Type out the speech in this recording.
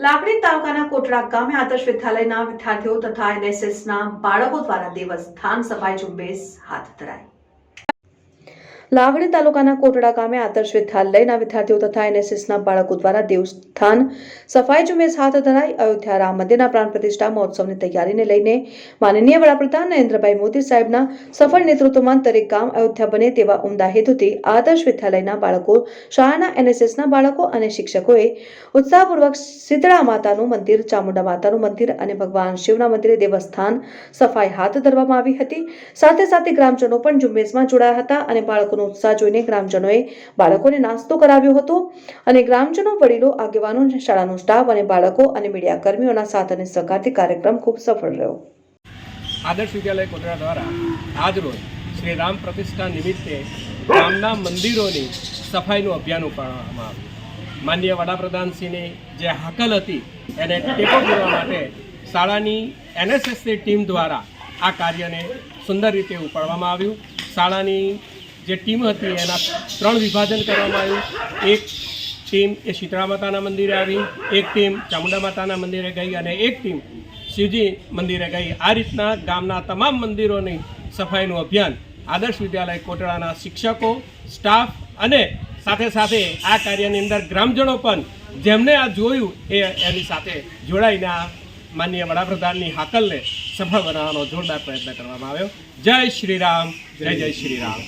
લાકડી તાલુકાના કોટડા ગામે આદર્શ વિદ્યાલયના વિદ્યાર્થીઓ તથા એનએસએસના બાળકો દ્વારા દેવસ્થાન સફાઈ ઝુંબેશ હાથ ધરાઈ. લાવડી તાલુકાના કોટડા ગામે આદર્શ વિદ્યાલયના વિદ્યાર્થીઓ તથા એનએસએસના બાળકો દ્વારા દેવસ્થાન સફાઈ ઝુંબેશ હાથ ધરાઈ અયોધ્યા રામ મંદિરના પ્રાણ પ્રતિષ્ઠા મહોત્સવની તૈયારીને લઈને માનનીય વડાપ્રધાન નરેન્દ્રભાઈ મોદી સાહેબના સફળ નેતૃત્વમાં દરેક ગામ અયોધ્યા બને તેવા ઉમદા હેતુથી આદર્શ વિદ્યાલયના બાળકો, શાળાના એનએસએસના બાળકો અને શિક્ષકોએ ઉત્સાહપૂર્વક શીતળા માતાનું મંદિર, ચામુંડા માતાનું મંદિર અને ભગવાન શિવના મંદિરે દેવસ્થાન સફાઈ હાથ ધરવામાં આવી હતી. સાથે સાથે ગ્રામજનો પણ ઝુંબેશમાં જોડાયા હતા અને બાળકોનો ઉત્સાહ જોઈને ગ્રામજનોએ બાળકોને નાસ્તો કરાવ્યો હતો અને ગ્રામજનો વડીલો, આગેવાનો, શાળાનો સ્ટાફ અને બાળકો અને મીડિયા કર્મીઓના સાથ અને સહકારથી કાર્યક્રમ ખૂબ સફળ રહ્યો. આદર્શ વિદ્યાલય કોટડા દ્વારા આજરોજ શ્રી રામ પ્રતિષ્ઠા નિમિત્તે ગામના મંદિરોની સફાઈનું અભિયાન ઉપાડવામાં આવ્યું. માનનીય વડાપ્રધાનશ્રીની જે હાકલ હતી, એને ટેકો કરવા માટે શાળાની એનએસએસની ટીમ દ્વારા આ કાર્યને સુંદર રીતે ઉપાડવામાં આવ્યું. શાળાની જે ટીમ હતી એના ત્રણ વિભાજન કરવામાં આવ્યું. એક ટીમ એ શીતળા માતાના મંદિરે આવી, એક ટીમ ચામુંડા માતાના મંદિરે ગઈ અને એક ટીમ શિવજી મંદિરે ગઈ. આ રીતના ગામના તમામ મંદિરોની સફાઈનું અભિયાન આદર્શ વિદ્યાલય કોટડાના શિક્ષકો, સ્ટાફ અને સાથે સાથે આ કાર્યની અંદર ગ્રામજનો પણ જેમને આ જોયું એ એની સાથે જોડાઈને આ માનનીય વડાપ્રધાનની હાકલને સફળ બનાવવાનો જોરદાર પ્રયત્ન કરવામાં આવ્યો. જય શ્રી રામ. જય જય શ્રી રામ.